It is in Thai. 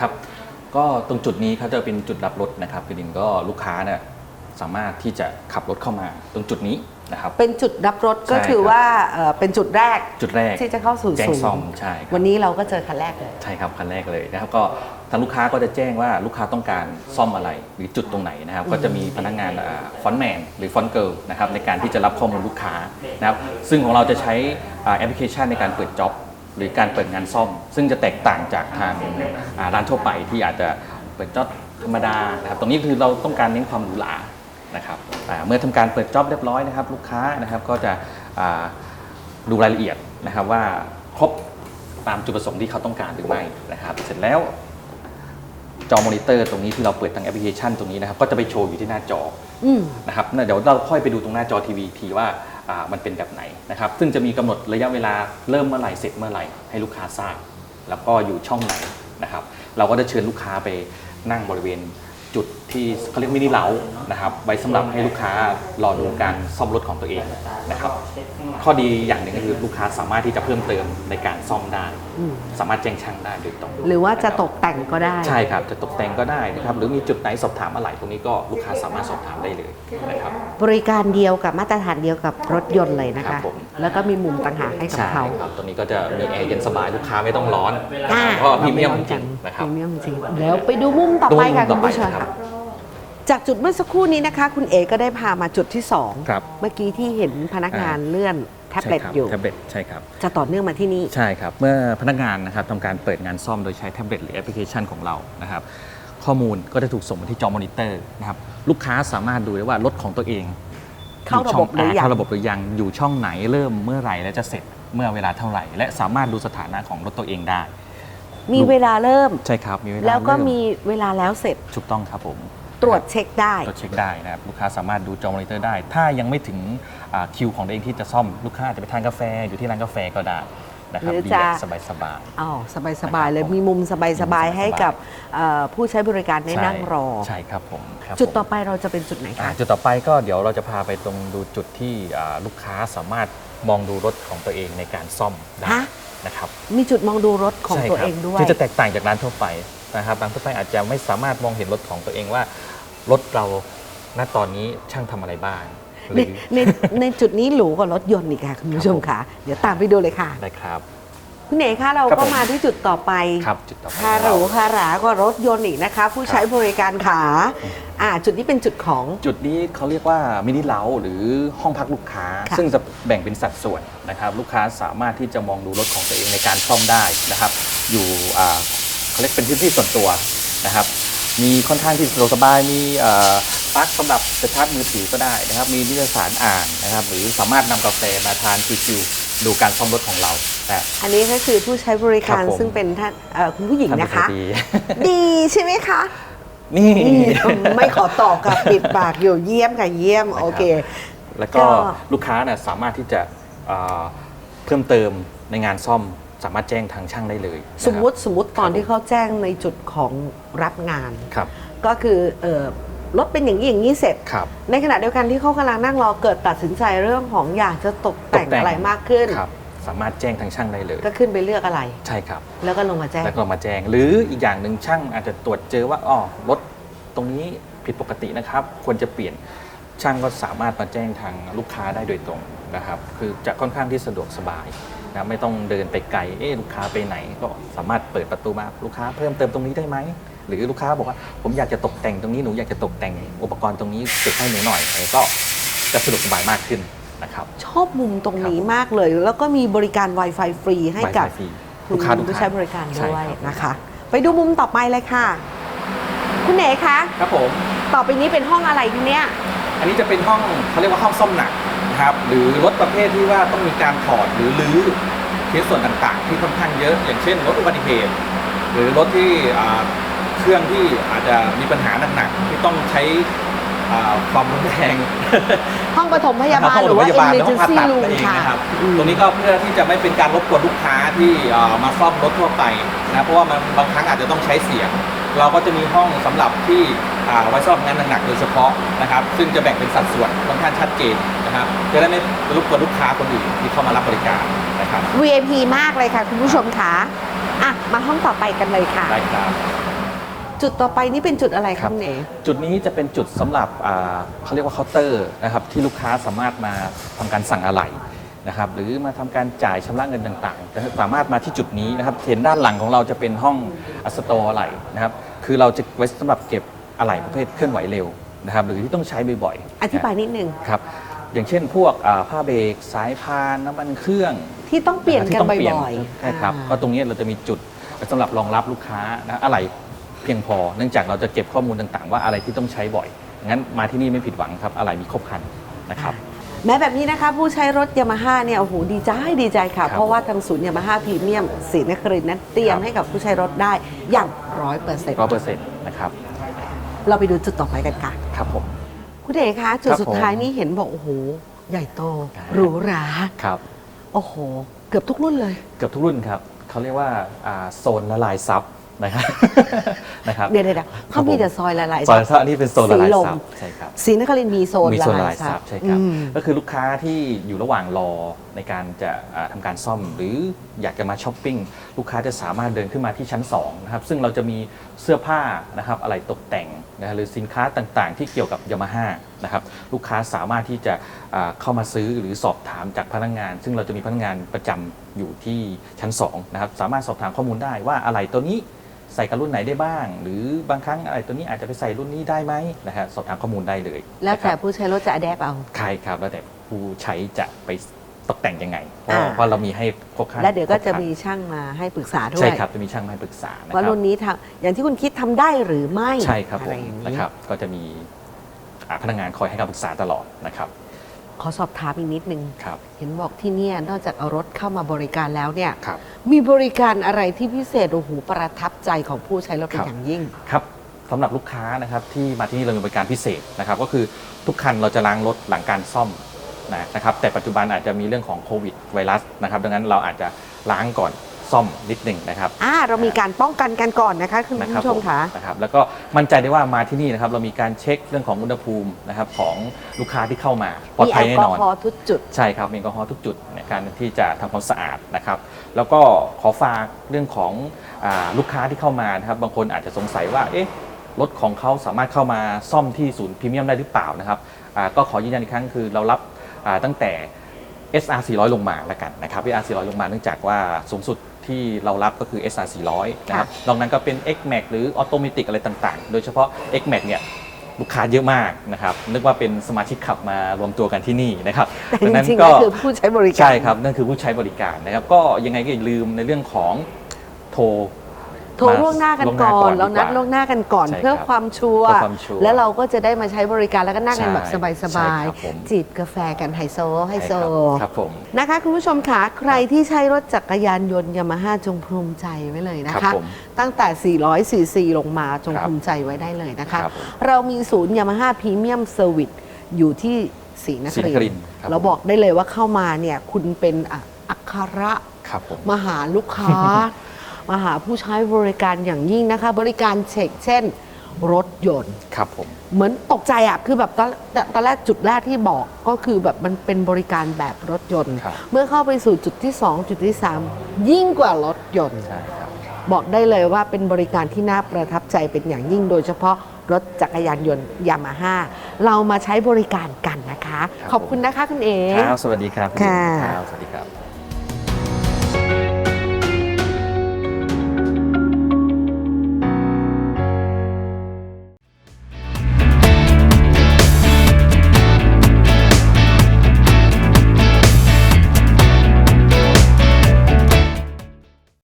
ครับ ก็ตรงจุดนี้เขาจะเป็นจุดรับรถนะครับคือดินก็ลูกค้าเนี่ยสามารถที่จะขับรถเข้ามาตรงจุดนี้นะครับ เป็นจุดรับรถก็ใช่คือครับว่าเอ่อเป็นจุดแรกจุดแรกที่จะเข้าสู่แจ้งศูนย์ซ่อมใช่ครับ วันนี้เราก็เจอคันแรกเลย ใช่ครับคันแรกเลยนะครับก็ทางลูกค้าก็จะแจ้งว่าลูกค้าต้องการซ่อมอะไรหรือจุดตรงไหนนะครับก็จะมีพนักงานฟอนต์แมนหรือฟอนต์เกิลนะครับในการที่จะรับข้อมูลลูกค้านะครับซึ่งของเราจะใช้อ่าแอปพลิเคชันในการเปิดจ็อบ หรือการเปิดงานซ่อม ซึ่งจะแตกต่างจากทางอ่าร้านทั่วไปที่อาจจะเปิดจ็อบธรรมดานะครับตรงนี้คือเราต้องการเน้นความหรูหรานะครับอ่าเมื่อทำการเปิดจ็อบเรียบร้อยนะครับลูกค้านะครับก็จะอ่าดูรายละเอียดนะครับว่าครบตามจุดประสงค์ที่เขาต้องการหรือไม่นะครับเสร็จแล้วจอมอนิเตอร์ตรงนี้ที่เราเปิดทางแอปพลิเคชันตรงนี้นะครับก็จะไปโชว์อยู่ที่หน้าจอ อืม นะครับเดี๋ยวเราค่อยไปดูตรงหน้าจอทีวีทีว่า มันเป็นแบบไหนนะครับ ซึ่งจะมีกำหนดระยะเวลาเริ่มเมื่อไหร่เสร็จเมื่อไหร่ให้ลูกค้าทราบแล้วก็อยู่ช่องไหนนะครับ เราก็จะเชิญลูกค้าไปนั่งบริเวณจุดที่เขาเรียกมินิเล้านะครับไว้สำหรับให้ลูกค้ารอดูการซ่อมรถของตัวเองนะครับ ข้อดีอย่างหนึ่งก็คือลูกค้าสามารถที่จะเพิ่มเติมในการซ่อมได้ อืมสามารถแจ้งช่างได้โดยตรงหรือว่าจะตกแต่งก็ได้ ใช่ครับจะตกแต่งก็ได้นะครับหรือมีจุดไหนสอบถามอะไรตรงนี้ก็ลูกค้าสามารถสอบถามได้เลยนะครับ บริการเดียวกับมาตรฐานเดียวกับรถยนต์เลยนะครัคะ บผม แล้วก็มีมุมต่างหากให้กับใช่เขาครับตัวนี้ก็จะมีแอร์เย็นสบายลูกค้าไม่ต้องร้อนอ่าเพราะพรีเมียมจริงๆนะครับ พรีเมียมจริง แล้วไปดูมุมต่อไปค่ะดูคุมุณมต่อไปผู้ชมครัค่ะบ จากจุดเมื่อสักครู่นี้นะคะ คุณเอก็ได้พามาจุดที่สองครับ เมื่อกี้ที่เห็นพนักงานอ่าเลื่อนแท็บเล็ตใช่ครับอยู่แท็บเล็ตใช่ครับ จะต่อเนื่องมาที่นี่ ใช่ครับ เมื่อพนักงานนะครับทำการเปิดงานซ่อมโดยใช้แท็บเล็ตหรือแอปพลิเคชันของเรานะครับ ข้อมูลก็จะถูกส่งมาที่จอมอนิเตอร์นะครับ ลูกค้าสามารถดูได้ว่ารถของตัวเองเข้าระบบหรือยัง เข้าระบบหรือยังอยู่ช่องไหนเริ่มเมื่อไหร่และจะเสร็จเมื่อเวลาเท่าไหร่ และสามารถดูสถานะของรถตัวเองได้ มีเวลาเริ่ม ใช่ครับมีเวลาแล้วก็เริ่มีเวลาแล้วเสร็จ ถูกต้องครับผม ตรวจเช็คได้ ตรวจเช็คได้นะครับลูกค้าสามารถดูจอมอนิเตอร์ได้ ถ้ายังไม่ถึงอ่าคิวของตัวเองที่จะซ่อมลูกค้าอาจจะไปทานกาแฟอยู่ที่ร้านกาแฟก็ได้นะครับหรือดีจะ สบายสบายๆอ๋อสบายสบายๆเลยนะครับผมมีมุมสบายสบายๆให้สบายๆกับเอ่อผู้ใช้บริการได้นั่งรอ ใช่ครับผมครับจุดผมต่อไปเราจะเป็นจุดไหนอ่าคะ จุดต่อไปก็เดี๋ยวเราจะพาไปตรงดูจุดที่อ่าลูกค้าสามารถมองดูรถของตัวเองในการซ่อมได้ฮะ นะครับมีจุดมองดูรถของใช่ตัวครับเองด้วย ที่จะแตกต่างจากร้านทั่วไปนะครับร้านทั่วไปอาจจะไม่สามารถมองเห็นรถของตัวเองว่า รถเราณตอนนี้ช่างทำอะไรบ้างหในรือในในจุดนี้หรูกว่ารถยนต์อีกค่ะคุณผู้ชมค่ะ เดี๋ยวตามไปดูเลยค่ะ ได้ครับ คุณเอ๋คะเราครับก็ผม มาที่จุดต่อไปครับจุดต่อไปคาหรูคาหรากว่ารถยนต์อีกนะคะ ผู้ใช้บริการขาอ่าจุดนี้เป็นจุดของ จุดนี้เขาเรียกว่ามินิเล้าหรือห้องพักลูกค้า ค่ะ ซึ่งจะแบ่งเป็นสัดส่วนนะครับ ลูกค้าสามารถที่จะมองดูรถของตัวเองในการซ่อมได้นะครับ อยู่อ่าเขาเรียกเป็นพื้นที่ส่วนตัวนะครับ มีค่อนข้างที่สะดวกสบายมีเอ่อปลั๊กสำหรับจะชาร์จมือถือก็ได้นะครับ มีนิตยสารอ่านนะครับ หรือสามารถนำกาแฟมาทานชิวๆดูการซ่อมรถของเรานะอันนี้ก็คือผู้ใช้บริการครับผมซึ่งเป็นท่านเอ่อคุณผู้หญิงท่านนะคะผู้ใช้ดีดีใช่ไหมคะนี่ไม่ขอตอบกับปิดปากอยู่เยี่ยมค่ะเยี่ยมนะครับโอเค แล้วก็ก็ลูกค้าเนี่ยสามารถที่จะเอ่อเพิ่มเติมในงานซ่อม สามารถแจ้งทางช่างได้เลยนะครับ สมมุติสมมติตอนครับที่เขาแจ้งในจุดของรับงาน ครับก็คือเอ่อรถเป็นอย่างนี้อย่างนี้เสร็จ ครับ ในขณะเดียวกันที่เขากำลังนั่งรอเกิดตัดสินใจเรื่องของอยากจะตกแต่งตกแต่ง อะไรมากขึ้น ครับ สามารถแจ้งทางช่างได้เลย ก็ขึ้นไปเลือกอะไร ใช่ครับ แล้วก็ลงมาแจ้ง แล้วก็มาแจ้ง หรืออีกอย่างหนึ่งช่างอาจจะตรวจเจอว่าอ๋อรถตรงนี้ผิดปกตินะครับ ควรจะเปลี่ยนช่างก็สามารถมาแจ้งทางลูกค้าได้โดยตรงนะครับ คือจะค่อนข้างที่สะดวกสบาย นะไม่ต้องเดินไปไกลเอ๊ะลูกค้าไปไหนก็สามารถเปิดประตูมาลูกค้าเพิ่มเติมตรงนี้ได้ไหมหรือลูกค้าบอกว่าผมอยากจะตกแต่งตรงนี้หนูอยากจะตกแต่งอุปกรณ์ตรงนี้ติดให้หนูหน่อยอะไรก็จะสะดวกสบายมากขึ้นนะครับชอบมุมตรงนี้ครับผมมากเลย แล้วก็มีบริการ Wi-Fi ฟรีให้กับ Wi-Fi ฟรีคุลูณกค้าทุกผู้ท่านใช้บริการใช่ด้วยครับนะคะ ไปดูมุมต่อไปเลยค่ะ คุณเอ๋คะครับผมต่อไปนี้เป็นห้องอะไรทีเนี้ยอันนี้จะเป็นห้องเขาเรียกว่าห้องซ่อมหนักนะครับหรือรถประเภทที่ว่าต้องมีการถอดหรือรื้อ ชิ้นส่วนต่างๆ ที่ค่อนข้างเยอะ อย่างเช่นรถอุบัติเหตุ หรือรถที่อ่าเครื่องที่อาจจะมีปัญหาหนักๆที่ต้องใช้อ่าความรุนแรงห้องปฐมพยาบาลหรือว่าห้งปฐมพยบลในห้องผ่า emergency ตัด room นั่นเองค่ะนะครับอืมตรงนี้ก็เพื่อที่จะไม่เป็นการรบกวนลูกค้าที่อ่ามาซ่อมรถทั่วไปนะเพราะว่ามันบางครั้งอาจจะต้องใช้เสียง เราก็จะมีห้องสำหรับที่อ่าไว้ซ่อมงานหนักๆโดยเฉพาะนะครับ ซึ่งจะแบ่งเป็นสัดส่วนค่อนข้างชัดเจนนะครับจะได้ไม่รบกวนลูกค้าคนอื่นที่เข้ามารับบริการนะ ครับ VIP มากเลยค่ะ คุณผู้ชมค่ะอะ มาห้องต่อไปกันเลยค่ะ ได้ครับ จุดต่อไปนี่เป็นจุดอะไรคครัรับบคุณเอ๋จุดนี้จะเป็นจุดสำหรับอ่าเขาเรียกว่าเคาน์เตอร์นะครับที่ลูกค้าสามารถมาทำการสั่งอะไหล่นะครับหรือมาทำการจ่ายชำระเงินต่างๆจะสามารถมาที่จุดนี้นะครับเห็นด้านหลังของเราจะเป็นห้องสโตร์อะไหล่นะครับคือเราจะไว้สำหรับเก็บอะไหล่ประเภทเคลื่อนไหวเร็วนะครับหรือที่ต้องใช้บ่อยๆอธิบายนิดนึง ครับ อย่างเช่นพวกอ่าผ้าเบรกสายพานน้ำมันเครื่องที่ต้องเปลี่ยนที่กันต้องเปลี่ยนบ่อยๆใช่ครับอ่าก็ตรงนี้เราจะมีจุดสำหรับรองรับลูกค้านะอะไรเพียงพอ เนื่องจากเราจะเก็บข้อมูลต่างๆ ว่าอะไรที่ต้องใช้บ่อยงั้นมาที่นี่ไม่ผิดหวังครับอะไรมีครบครันนะครับ แม้แบบนี้นะคะ ผู้ใช้รถยามาฮ่าเนี่ยโอ้โหดีใจดีใจค่ะครับเพราะว่าทางศูนย์ยามาฮ่าพรีเมียมศรีนครินทร์นั้นเตรียมครับ ให้กับผู้ใช้รถได้อย่างร้อยเปอร์เซ็นต์ร้อยเปอร์เซ็นต์นะครับเราไปดูจุดต่อไปกันค่ะ ครับผม คุณเอ๋คะจุดครับสุดท้ายผมนี่เห็นบอกโอ้โหใหญ่โตครับหรูหราครับโอ้โห เกือบทุกรุ่นเลย เกือบทุกรุ่นครับเขาเรียกว่าอ่าโซนละลายซับ นะครับ นะครับเดี๋ยวเดี๋ยวๆเขามีแต่ซอยละลายซอยละซับอันนี้เป็นโซนละลายสีลมซับใช่ครับศรีนครินทร์มีโซนมีละโซนลาลายยซัซับบใช่ครับอืมก็คือลูกค้าที่อยู่ระหว่างรอในการจะอ่าทำาการซ่อม หรืออยากจะมาช้อปปิ้งลูกค้าจะสามารถเดินขึ้นมาที่ชั้น2นะครับซึ่งเราจะมีเสื้อผ้านะครับอะไรตกแต่งนะฮะหรือสินค้าต่างๆ ที่เกี่ยวกับยามาฮ่านะครับลูกค้าสามารถที่จะอ่าเข้ามาซื้อหรือสอบถามจากพนักงาน ซึ่งเราจะมีพนักงานประจำอยู่ที่ชั้น2นะครับสามารถสอบถามข้อมูลได้ว่าอะไรตัวนี้ ใส่กับรุ่นไหนได้บ้าง หรือบางครั้งอะไรตัวนี้อาจจะไปใส่รุ่นนี้ได้ไหมนะฮะสอบถามข้อมูลได้เลยแล้วนะคแต่รับผู้ใช้รถจะอ d แ p เอาใช่ครับแล้วแต่ผู้ใช้จะไปตกแต่งยังไงเพราะอ่าเพราะเรามีให้ครบครันแล้วเดี๋ยวก็จะครบครันมีช่างมาให้ปรึกษาด้วยใช่ครับจะมีช่างมาให้ปรึกษานะคว่ารับรุ่นนี้ทำอย่างที่คุณคิดทำได้หรือไม่ใช่ครับอะผไรมอย่างนะนี้ครับก็จะมีอ่าพนักงานคอยให้คำปรึกษาตลอดนะครับ ขอสอบถามอีกนิดนึง ครับ เห็นบอกที่เนี่ยนอกจากเอารถเข้ามาบริการแล้วเนี่ย ครับ มีบริการอะไรที่พิเศษโอ้โหประทับใจของผู้ใช้รถเป็นครับอย่างยิ่ง ครับสำหรับลูกค้านะครับที่มาที่นี่เรามีบริการพิเศษนะครับก็คือทุกคันเราจะล้างรถหลังการซ่อมนะนะครับแต่ปัจจุบันอาจจะมีเรื่องของโควิดไวรัสนะครับดังนั้นเราอาจจะล้างก่อน ซ่อมนิดหนึ่งนะครับ อ่าเรามีการป้องกันกันก่อนนะคะคุณนะครับผู้ชมค่ะ ผมนะครับแล้วก็มั่นใจได้ว่ามาที่นี่นะครับเรามีการเช็คเรื่องของอุณหภูมินะครับของลูกค้าที่เข้ามาปลอดมีภัแอยลแน่กอนอน ฮอล์ทุกจุด ใช่ครับมีแอลกอฮอล์ทุกจุดในการที่จะทำความสะอาดนะครับ แล้วก็ขอฝากเรื่องของอาลูกค้าที่เข้ามานะครับ บางคนอาจจะสงสัยว่าเอ๊ะรถของเขาสามารถเข้ามาซ่อมที่ศูนย์พรีเมียมได้หรือเปล่านะครับอ่าก็ขอยืนยันอีกครั้งคือเรารับอ่าตั้งแต่ SR 400 ลงมาแล้วกันนะครับ SR 400 ลงมาเนื่องจากว่าสูงสุด ที่เรารับก็คือ SR 400นะครับนอกนั้นก็เป็น X Max หรือ Automatic อะไรต่างๆ โดยเฉพาะ X Max เนี่ยลูกค้าเยอะมากนะครับนึกว่าเป็นสมาชิกขับมารวมตัวกันที่นี่นะครับแต่ดัจนั้นริงๆก็คือผู้ใช้บริการใช่ครับนั่นคือผู้ใช้บริการนะครับก็ยังไงก็อย่าลืมในเรื่องของโทร โทรล่วงหน้ากันก่อน เรานัดล่วงหน้ากันก่อนใช่ครับเพื่อความชัวร์เพื่อความชัวร์แล้วเราก็จะได้มาใช้บริการแล้วก็นั่งกันแบบใช่สบายใช่ครับผมๆจีบกาแฟกันไฮโซไฮโซใช่ครับครับผมนะคะคุณผู้ชมคะใครที่ใช้รถจักรยานยนต์ยามาฮ่าจงภูมิใจไว้เลยนะครัคะบผมตั้งแต่ 400ซีซีลงมาจงครับภูมิใจไว้ได้เลยนะคะครับผมเรามีศูนย์ยามาฮ่าพรีเมียมเซอร์วิสอยู่ที่ศรีนคศรีนคริรินนททร์ร์ครับเราบอกได้เลยว่าเข้ามาเนี่ยคุณเป็นอะอัครครับผมมาหาลูกค้า มาหาผู้ใช้บริการอย่างยิ่งนะคะ บริการเช็คเช่น รถยนต์ ครับผม เหมือนตกใจอะคือแบบตอนตอนแรกจุดแรกที่บอกก็คือแบบมันเป็นบริการแบบรถยนต์ ครับ เมื่อเข้าไปสู่จุดที่ 2 จุดที่ 3 ยิ่งกว่ารถยนต์ ใช่ครับ บอกได้เลยว่าเป็นบริการที่น่าประทับใจเป็นอย่างยิ่งโดยเฉพาะรถจักรยานยนต์ยามาฮ่าเรามาใช้บริการกันนะคะ ครับ ขอบคุณนะคะคุณเอ๋ ครับ สวัสดีครับค่ะ ครับ สวัสดีครับ